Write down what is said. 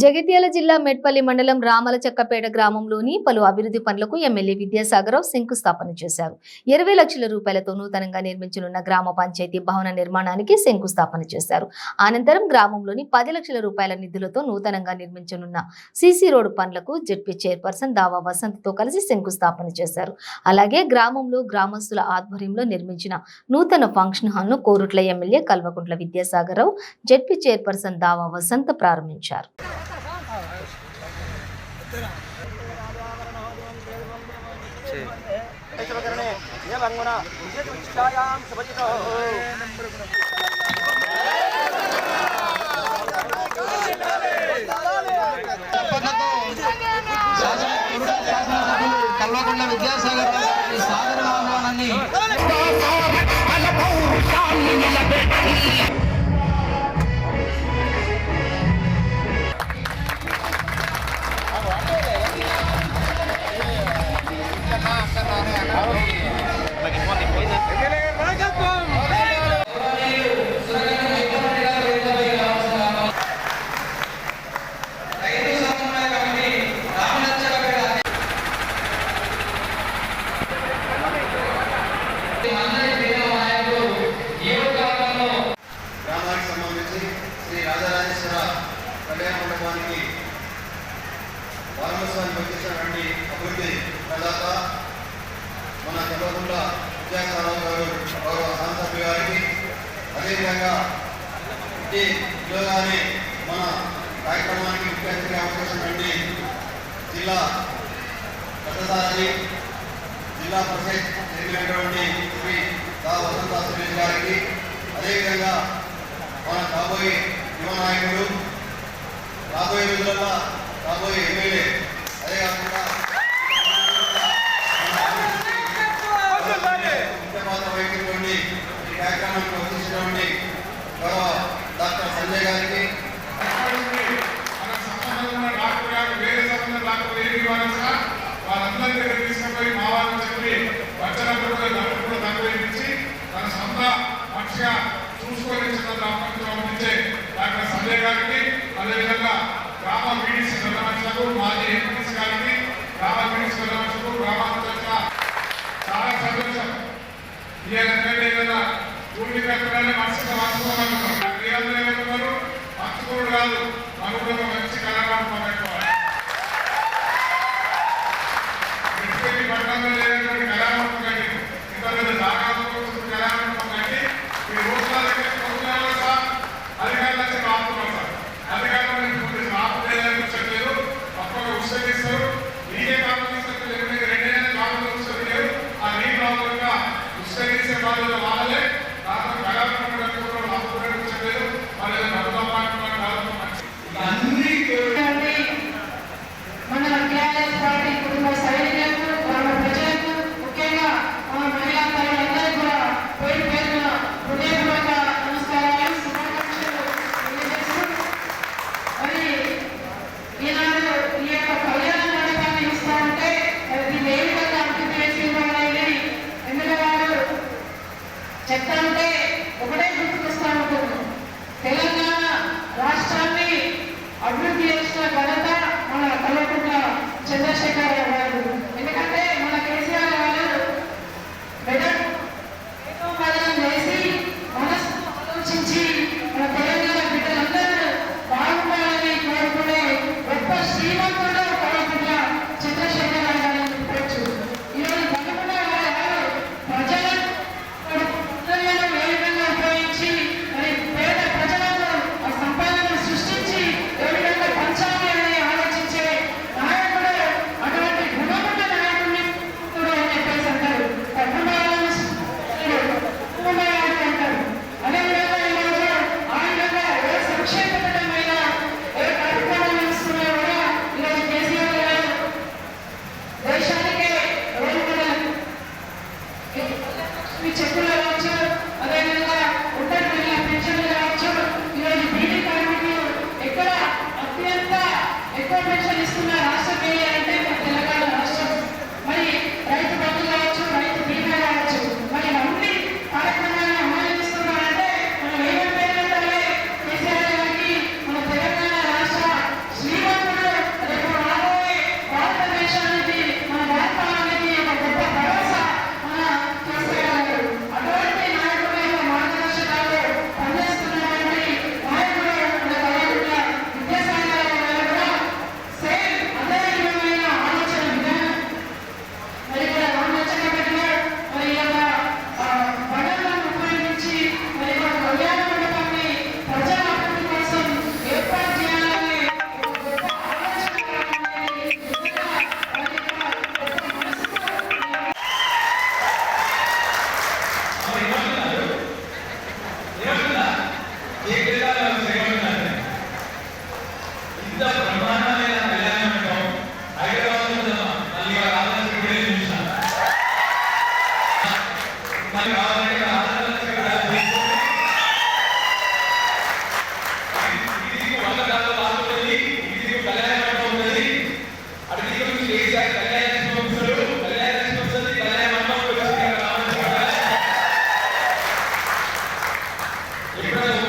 జగిత్యాల జిల్లా మెట్పల్లి మండలం రామలచక్కపేట గ్రామంలోని పలు అభివృద్ధి పనులకు ఎమ్మెల్యే విద్యాసాగరరావు శంకుస్థాపన చేశారు. ఇరవై లక్షల రూపాయలతో నూతనంగా నిర్మించనున్న గ్రామ పంచాయతీ భవన నిర్మాణానికి శంకుస్థాపన చేశారు. అనంతరం గ్రామంలోని పది లక్షల రూపాయల నిధులతో నూతనంగా నిర్మించనున్న సీసీ రోడ్డు పనులకు జెడ్పీ చైర్పర్సన్ దావా వసంత్తో కలిసి శంకుస్థాపన చేశారు. అలాగే గ్రామంలో గ్రామస్తుల ఆధ్వర్యంలో నిర్మించిన నూతన function హాల్ను Korutla MLA Kalvakuntla Vidyasagar Rao ZP chairperson Dava Vasanth ప్రారంభించారు. శుభకరణే నియమంగున ఉచితాయాం శుభజితో గ్రామానికి సంబంధించి శ్రీ రాజరాజేశ్వర కళ్యాణ మండపానికి వారమోత్సవానికి వచ్చేసినటువంటి అభివృద్ధి ప్రదాత మన చంద్రగుండ విద్యాసారావు గారు గౌరవ శాసనసభ్యు గారికి అదేవిధంగా ఈ మన కార్యక్రమానికి ముఖ్య అతిథిగా జిల్లా పెద్దసారథి జిల్లా పరిషత్ చైర్మన్ శ్రీ దా వసంత సురేష్ గారికి అదేవిధంగా మన కాబోయే యువ నాయకుడు రాబోయే రోజులలో రాబోయే ఎమ్మెల్యే అదే కాకుండా కట్టడాన్ని మనసుగా మార్చుకోవాలనుకున్నారు మీరందరూ కాదు అనుకున్న Amen.